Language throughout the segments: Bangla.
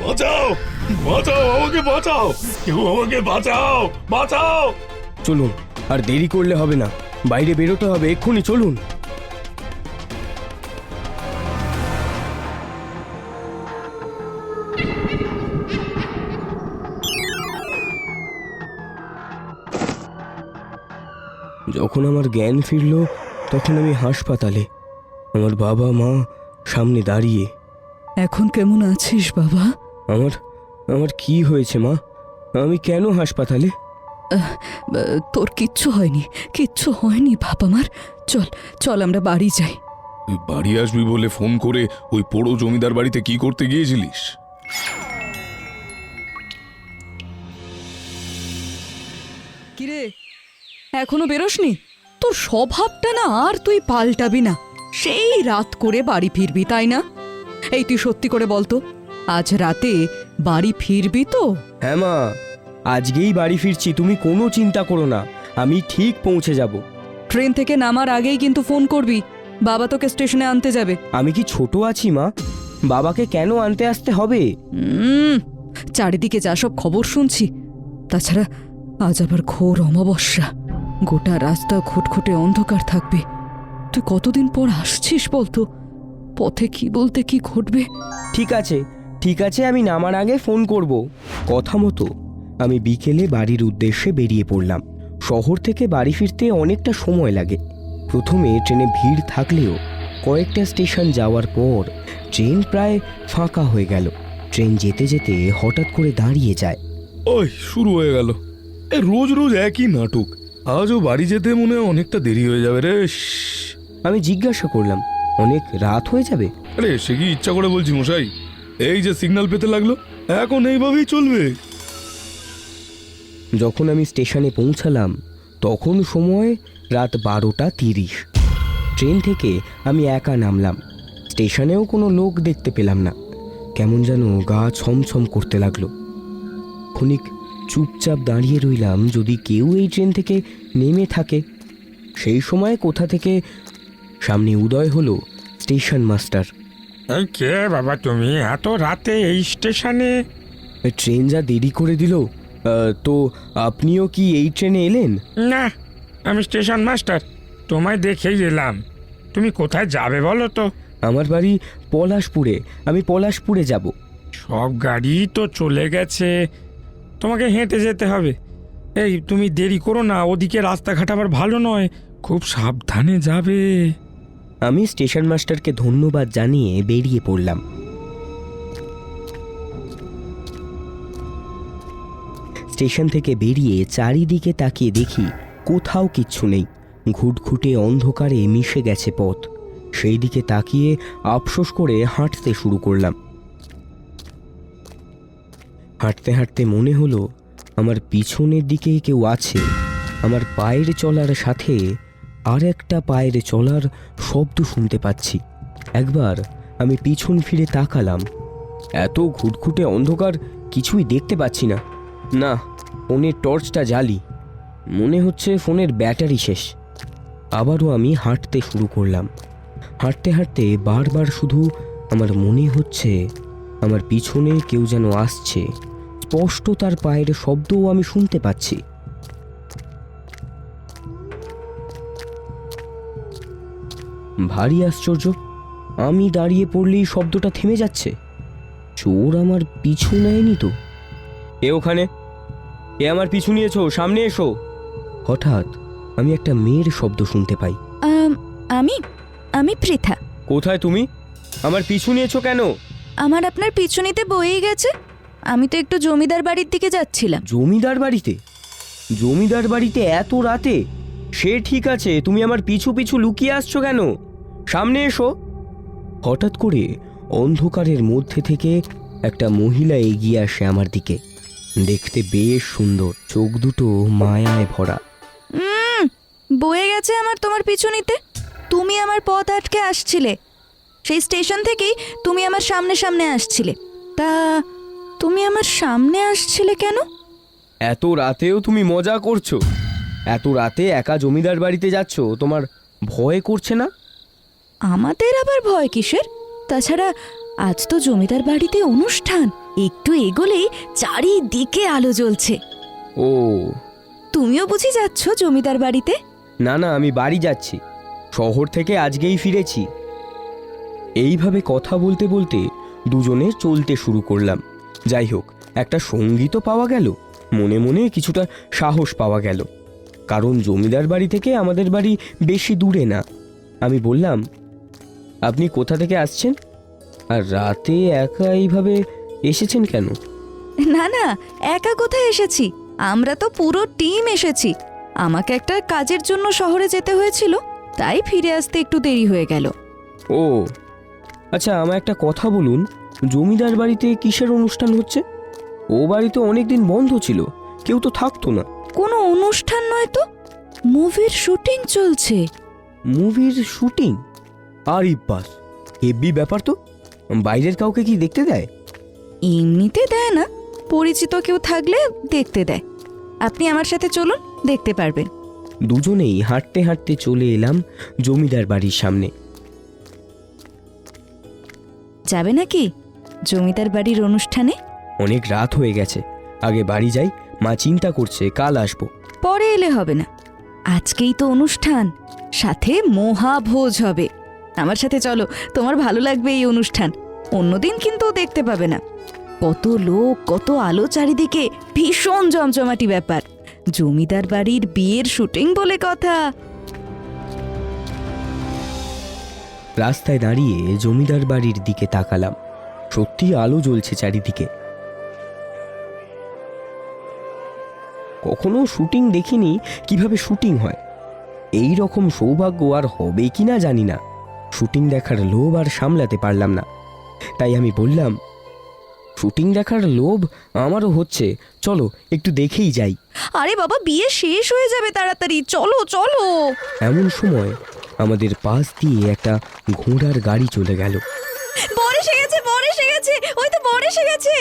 বাঁচাও! বাঁচাও, আমাকে বাঁচাও! কেউ আমাকে বাঁচাও! বাঁচাও! চলুন, আর দেরি করলে হবে না। বাইরে বেরোতে হবে, এক্ষুনি চলুন। যখন আমার জ্ঞান ফিরল তখন আমি হাসপাতালে আমার বাবা মা সামনে দাঁড়িয়ে। এখন কেমন আছিস বাবা? আমার আমার কি হয়েছে মা? আমি কেন হাসপাতালে? আহ, তোর কিচ্ছু হয়নি কিচ্ছু হয়নি বাবা আমার চল চল আমরা বাড়ি যাই। তুই বাড়ি আসবি বলে ফোন করে ওই পোড়ো জমিদার বাড়িতে কি করতে গিয়েছিলিস? এখনও বেরোসনি? তোর স্বভাবটা না আর তুই পাল্টাবি না। সেই রাত করে বাড়ি ফিরবি তাই না? এই তুই সত্যি করে বলতো আজ রাতে বাড়ি ফিরবি তো? হ্যাঁ মা আজকেই বাড়ি ফিরছি তুমি কোনো চিন্তা করো না আমি ঠিক পৌঁছে যাব। ট্রেন থেকে নামার আগেই কিন্তু ফোন করবি বাবা তোকে স্টেশনে আনতে যাবে। আমি কি ছোট আছি মা? বাবাকে কেন আনতে আসতে হবে? উম, চারিদিকে যা সব খবর শুনছি তাছাড়া আজ আবার ঘোর অমাবস্যা। গোটা রাস্তা ঘুটঘুটে অন্ধকার থাকবে। তুই কতদিন পর আসছিস বলতো? পথে কি বলতে কি ঘটবে? ঠিক আছে ঠিক আছে আমি নামার আগে ফোন করব। কথা মতো আমি বিকেলে বাড়ির উদ্দেশ্যে বেরিয়ে পড়লাম। শহর থেকে বাড়ি ফিরতে অনেকটা সময় লাগে। প্রথমে ট্রেনে ভিড় থাকলেও কয়েকটা স্টেশন যাওয়ার পর ট্রেন প্রায় ফাঁকা হয়ে গেল। ট্রেন যেতে যেতে হঠাৎ করে দাঁড়িয়ে যায়। ওই শুরু হয়ে গেল। এ রোজ রোজ একই নাটক। আজও বাড়ি যেতে মনে অনেকটা দেরি হয়ে যাবে রে আমি জিজ্ঞাসা করলাম অনেক রাত হয়ে যাবে? আরে সে কি ইচ্ছা করে বলছি মশাই? এই যে সিগন্যাল পেতে লাগল এখন এইভাবেই চলবে। যখন আমি স্টেশনে পৌঁছালাম তখন সময় রাত বারোটা তিরিশ। ট্রেন থেকে আমি একা নামলাম স্টেশনেও কোনো লোক দেখতে পেলাম না। কেমন যেন গা ছমছম করতে লাগল। ক্ষণিক চুপচাপ দাঁড়িয়ে রইলাম যদি কেউ এই ট্রেন থেকে নেমে থাকে। সেই সময় কোথা থেকে? সামনে উদয় হলো স্টেশন মাস্টার। এই কে বাবা তুমি? এত রাতে এই স্টেশনে? ট্রেন যা দেরি করে দিল। তো আপনিও কি এই ট্রেনে এলেন? না আমি স্টেশন মাস্টার। তোমায় দেখেই এলাম। তুমি কোথায় যাবে বলো তো? আমার বাড়ি পলাশপুরে। আমি পলাশপুরে যাব। সব গাড়ি তো চলে গেছে। তোমাকে হেঁটে যেতে হবে। এই, তুমি দেরি করো না, ওদিকে রাস্তাঘাট আবার ভালো নয়। খুব সাবধানে যাবে। আমি স্টেশন মাস্টারকে ধন্যবাদ জানিয়ে বেরিয়ে পড়লাম। স্টেশন থেকে বেরিয়ে চারিদিকে তাকিয়ে দেখি কোথাও কিচ্ছু নেই। ঘুটঘুটে অন্ধকারে মিশে গেছে পথ। সেই দিকে তাকিয়ে আফসোস করে হাঁটতে শুরু করলাম। হাঁটতে হাঁটতে মনে হলো, আমার পিছনের দিকে কেউ আছে। আমার পায়ের চলার সাথে আর একটা পায়ের চলার শব্দ শুনতে পাচ্ছি। একবার আমি পিছন ফিরে তাকালাম। এত ঘুটঘুটে অন্ধকার কিছুই দেখতে পাচ্ছি না। না, ফোনের টর্চটা জ্বালি। মনে হচ্ছে ফোনের ব্যাটারি শেষ। আবারও আমি হাঁটতে শুরু করলাম। হাঁটতে হাঁটতে বারবার শুধু আমার মনে হচ্ছে আমার পিছনে কেউ যেন আসছে। স্পষ্ট তার পায়ের শব্দও আমি শুনতে পাচ্ছি। ভারী আশ্চর্য আমি দাঁড়িয়ে পড়লেই শব্দটা থেমে যাচ্ছে। চোর আমার পিছু নেয়নি তো। এ ওখানে? এ আমার পিছু নিয়েছো সামনে এসো। হঠাৎ আমি একটা মেয়ের শব্দ শুনতে পাই। আম, আমি আমি পৃথা। কোথায় তুমি? আমার পিছু নিয়েছো কেন? আমার আপনার পিছু নিতে বয়েই গেছে। আমি তো একটু জমিদার বাড়ির দিকে যাচ্ছিলাম। জমিদার বাড়িতে? জমিদার বাড়িতে এত রাতে? সে ঠিক আছে তুমি আমার পিছু পিছু লুকিয়ে আসছো কেন? সামনে এসো। হঠাৎ করে অন্ধকারের মধ্যে থেকে একটা মহিলা এগিয়ে আসে আমার দিকে। দেখতে বেশ সুন্দর চোখ দুটো মায়ায় ভরা। বয়ে গেছে আমার তোমার পিছু নিতে তুমি আমার পথ আটকে আসছিলে। সেই স্টেশন থেকেই তুমি আমার সামনে সামনে আসছিলে। তা তুমি আমার সামনে আসছিলে কেন? এত রাতেও তুমি মজা করছ। এত রাতে একা জমিদার বাড়িতে যাচ্ছ তোমার ভয় করছে না? আমাদের আবার ভয় কিসের? তাছাড়া আজ তো জমিদার বাড়িতে অনুষ্ঠান একটু এগোলেই চারিদিকে আলো জ্বলছে। ও। তুমিও বুঝি যাচ্ছ জমিদার বাড়িতে? না না আমি বাড়ি যাচ্ছি। শহর থেকে আজকেই ফিরেছি। এইভাবে কথা বলতে বলতে দুজনে চলতে শুরু করলাম। যাই হোক একটা সঙ্গী তো পাওয়া গেল। মনে মনে কিছুটা সাহস পাওয়া গেল। কারণ জমিদার বাড়ি থেকে আমাদের বাড়ি বেশি দূরে না। আমি বললাম আপনি কোথা থেকে আসছেন? আর রাতে একা এইভাবে এসেছেন কেন? না না একা কোথায় এসেছি? আমরা তো পুরো টিম এসেছি। আমাকে একটা কাজের জন্য শহরে যেতে হয়েছিল তাই ফিরে আসতে একটু দেরি হয়ে গেল। ও আচ্ছা আমার একটা কথা বলুন। জমিদার বাড়িতে কিসের অনুষ্ঠান হচ্ছে? ও বাড়ি তো অনেকদিন বন্ধ ছিল কেউ তো থাকতো না। কোনো অনুষ্ঠান নয় তো? মুভির শুটিং চলছে। মুভির শুটিং? আর ইব্বাস হেভি ব্যাপার তো। বাইরের কাউকে কি দেখতে দেয়? এমনিতে দেয় না পরিচিত কেউ থাকলে দেখতে দেয়। আপনি আমার সাথে চলুন দেখতে পারবেন। দুজনেই হাঁটতে হাঁটতে চলে এলাম জমিদার বাড়ির সামনে। যাবে নাকি? জমিদার বাড়ির অনুষ্ঠানে? অনেক রাত হয়ে গেছে। আগে বাড়ি যাই মা চিন্তা করছে কাল আসব। পরে এলে হবে না। আজকেই তো অনুষ্ঠান। সাথে মহাভোজ হবে। আমার সাথে চলো তোমার ভালো লাগবে এই অনুষ্ঠান। অন্যদিন কিন্তু দেখতে পাবে না। কত লোক কত আলো চারিদিকে ভীষণ জমজমাটি ব্যাপার। জমিদার বাড়ির বিয়ের শুটিং বলে কথা। রাস্তায় দাঁড়িয়ে জমিদার বাড়ির দিকে তাকালাম। সত্যি আলো জ্বলছে চারিদিকে। কখনো শুটিং দেখিনি কীভাবে শুটিং হয়? এই রকম সৌভাগ্য আর হবে কি না জানি না। শুটিং দেখার লোভ আর সামলাতে পারলাম না। তাই আমি বললাম শুটিং দেখার লোভ আমারও হচ্ছে। চলো একটু দেখেই যাই। আরে বাবা বিয়ে শেষ হয়ে যাবে তাড়াতাড়ি। চলো চলো। এমন সময় আমাদের পাশ দিয়ে একটা ঘোড়ার গাড়ি চলে গেল। বর এসে গেছে বর এসে গেছে ওই তো বর এসে গেছে।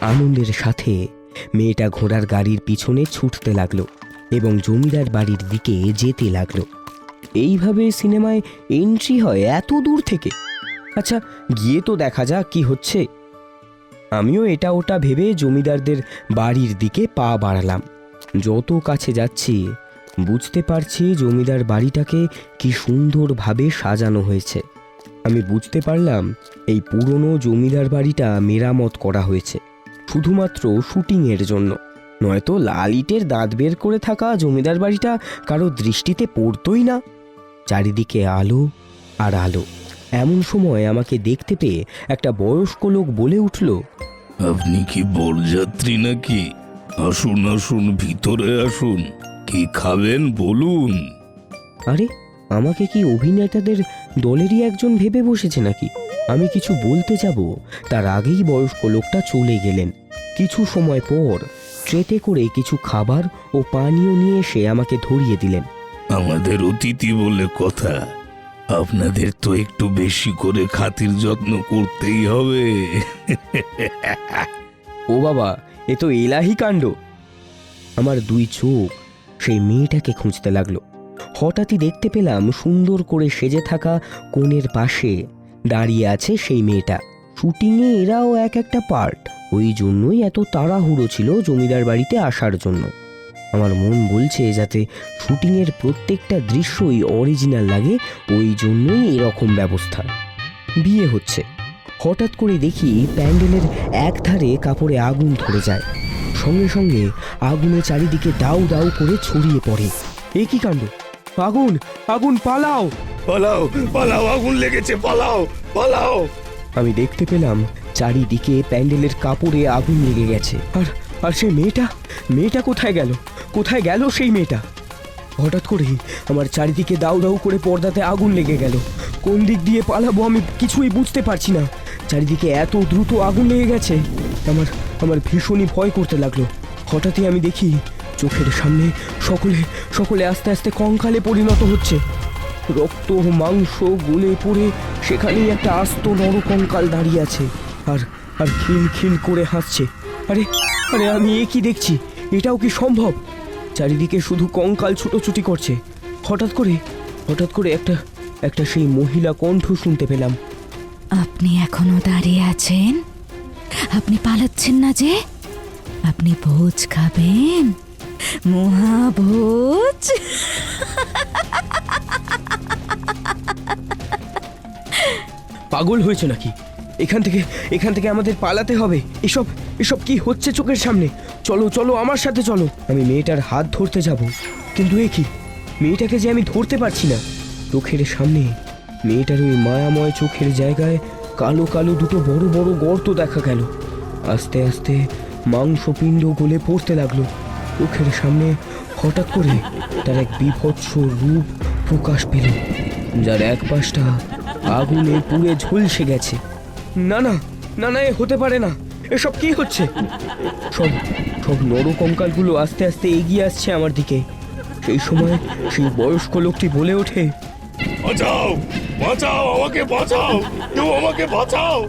আনন্দের সাথে মেয়েটা ঘোড়ার গাড়ির পিছনে ছুটতে লাগল এবং জমিদার বাড়ির দিকে যেতে লাগল। এইভাবে সিনেমায় এন্ট্রি হয় এত দূর থেকে। আচ্ছা গিয়ে তো দেখা যাক কি হচ্ছে। আমিও এটা ওটা ভেবে জমিদারদের বাড়ির দিকে পা বাড়ালাম। যত কাছে যাচ্ছি বুঝতে পারছি জমিদার বাড়িটাকে কি সুন্দরভাবে সাজানো হয়েছে। আমি বুঝতে পারলাম এই পুরনো জমিদার বাড়িটা মেরামত করা হয়েছে, শুধুমাত্র শুটিংয়ের জন্য। নয়তো লাল ইটের দাঁত বের করে থাকা জমিদার বাড়িটা কারও দৃষ্টিতে পড়তই না। চারিদিকে আলো আর আলো। এমন সময় আমাকে দেখতে পেয়ে একটা বয়স্ক লোক বলে উঠল, আপনি কি বরযাত্রী নাকি? আসুন আসুন, ভিতরে আসুন। কি খাবেন বলুন? আরে আমাকে কি অভিনেতাদের দলেরই একজন ভেবে বসেছে নাকি? আমি কিছু বলতে যাব। তার আগেই বয়স্ক লোকটা চলে গেলেন। কিছু সময় পর ট্রেতে করে কিছু খাবার ও পানীয় নিয়ে এসে আমাকে ধরিয়ে দিলেন। আমাদের অতিথি বলে কথা। আপনাদের তো একটু বেশি করে খাতির যত্ন করতেই হবে। ও বাবা এ তো এলাহি কাণ্ড। আমার দুই চোখ সেই মেয়েটাকে খুঁজতে লাগল। হঠাৎই দেখতে পেলাম সুন্দর করে সেজে থাকা কোণের পাশে দাঁড়িয়ে আছে সেই মেয়েটা। শুটিংয়ে এরাও এক একটা পার্ট। ওই জন্যই এত তাড়াহুড়ো ছিল জমিদার বাড়িতে আসার জন্য। আমার মন বলছে যাতে শুটিংয়ের প্রত্যেকটা দৃশ্যই অরিজিনাল লাগে, ওই জন্যই এরকম ব্যবস্থা। বিয়ে হচ্ছে। হঠাৎ করে দেখি প্যান্ডেলের এক ধারে কাপড়ে আগুন ধরে যায়। সঙ্গে সঙ্গে আগুনে চারিদিকে দাউ দাউ করে ছড়িয়ে পড়ে। এ কি কাণ্ড? আগুন আগুন পালাও! পালাও পালাও আগুন লেগেছে পালাও পালাও! আমি দেখতে পেলাম চারিদিকে প্যান্ডেলের কাপড়ে আগুন লেগে গেছে। আর আর সেই মেয়েটা? মেয়েটা কোথায় গেল? কোথায় গেল সেই মেয়েটা? হঠাৎ করেই আমার চারিদিকে দাউ দাউ করে পর্দাতে আগুন লেগে গেল। কোন দিক দিয়ে পালাবো আমি কিছুই বুঝতে পারছি না। চারিদিকে এত দ্রুত আগুন লেগে গেছে, আমার আমার ভীষণই ভয় করতে লাগল। হঠাৎই আমি দেখি চোখের সামনে সকলে সকলে আস্তে আস্তে কঙ্কালে পরিণত হচ্ছে। রক্ত, মাংস, গলে পড়ে সেখানেই একটা আস্ত নরকঙ্কাল দাঁড়িয়ে আছে আর আর খিল খিল করে হাসছে। আরে আরে আমি এ কি দেখছি? এটাও কি সম্ভব? চারিদিকে শুধু কঙ্কাল ছুটোছুটি করছে। হঠাৎ করে হঠাৎ করে একটা একটা সেই মহিলা কণ্ঠ শুনতে পেলাম। আপনি এখনও দাঁড়িয়ে আছেন? আপনি পালাচ্ছেন না যে? আপনি ভোজ খাবেন? মহাভোজ পাগল হয়েছে নাকি? এখান থেকে এখান থেকে আমাদের পালাতে হবে। এসব এসব কি হচ্ছে চোখের সামনে? চলো চলো, আমার সাথে চলো। আমি মেয়েটার হাত ধরতে যাব। কিন্তু এ কি? মেয়েটাকে যে আমি ধরতে পারছি না। চোখের সামনে, মেয়েটার ওই মায়াময় চোখের জায়গায় কালো কালো দুটো বড় বড় গর্ত দেখা গেল। আস্তে আস্তে মাংসপিণ্ড গলে পড়তে লাগল। চোখের সামনে হঠাৎ করে তার এক বিভৎস রূপ প্রকাশ পেল, যার এক পাশটা আগুনে পুড়ে ঝলসে গেছে। না না না না, এ হতে পারে না। এসব কি হচ্ছে? সব সব নরকঙ্কালগুলো আস্তে আস্তে এগিয়ে আসছে আমার দিকে। সেই সময় সেই বয়স্ক লোকটি বলে ওঠে বাঁচাও আমাকে বাঁচাও কেউ আমাকে বাঁচাও।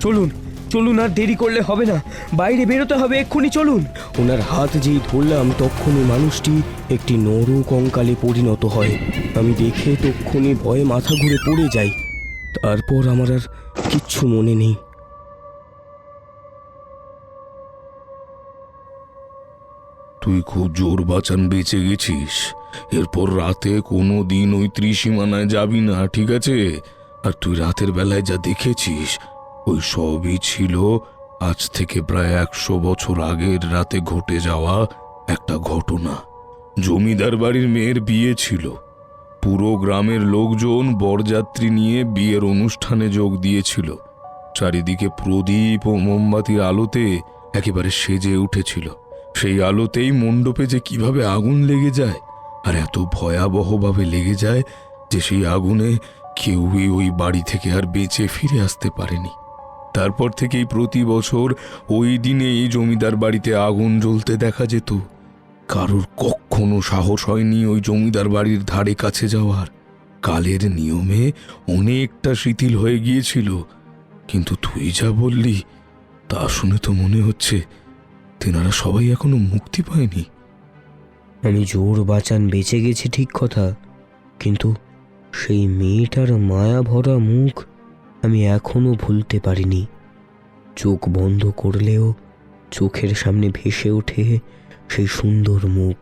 চলুন চলুন আর দেরি করলে হবে না। বাইরে বেরোতে হবে এক্ষুনি চলুন। ওনার হাত যেই ধরলাম তক্ষুনি মানুষটি একটি নর কঙ্কালে পরিণত হয়। আমি দেখে তক্ষুনি ভয়ে মাথা ঘুরে পড়ে যাই। তারপর আমার আর কিচ্ছু মনে নেই। তুই খুব জোর বাঁচান বেঁচে গেছিস। এরপর রাতে কোনো দিন ওই ত্রিসীমানায় যাবি না, ঠিক আছে? আর তুই রাতের বেলায় যা দেখেছিস, ওই সবই ছিল আজ থেকে প্রায় একশো বছর আগের রাতে ঘটে যাওয়া একটা ঘটনা। জমিদার বাড়ির মেয়ের বিয়ে ছিল। পুরো গ্রামের লোকজন বরযাত্রী নিয়ে বিয়ের অনুষ্ঠানে যোগ দিয়েছিল। চারিদিকে প্রদীপ ও মোমবাতির আলোতে একেবারে সেজে উঠেছিল। সেই আলোতেই মণ্ডপে যে কীভাবে আগুন লেগে যায় আর এত ভয়াবহভাবে লেগে যায় যে সেই আগুনে কেউই ওই বাড়ি থেকে আর বেঁচে ফিরে আসতে পারেনি। তারপর থেকেই প্রতি বছর ওই দিনেই জমিদার বাড়িতে আগুন জ্বলতে দেখা যেত। কারোর কখনো সাহস হয়নি ওই জমিদার বাড়ির ধারে কাছে যাওয়ার। কালের নিয়মে অনেকটা শিথিল হয়ে গিয়েছিল। কিন্তু তুই যা বললি, তা শুনে তো মনে হচ্ছে তেনারা সবাই এখনও মুক্তি পায়নি। জোর বাঁচান বেঁচে গেছি ঠিক কথা, কিন্তু সেই মেয়েটার মায়া ভরা মুখ আমি এখনও ভুলতে পারিনি। চোখ বন্ধ করলেও চোখের সামনে ভেসে ওঠে সেই সুন্দর মুখ।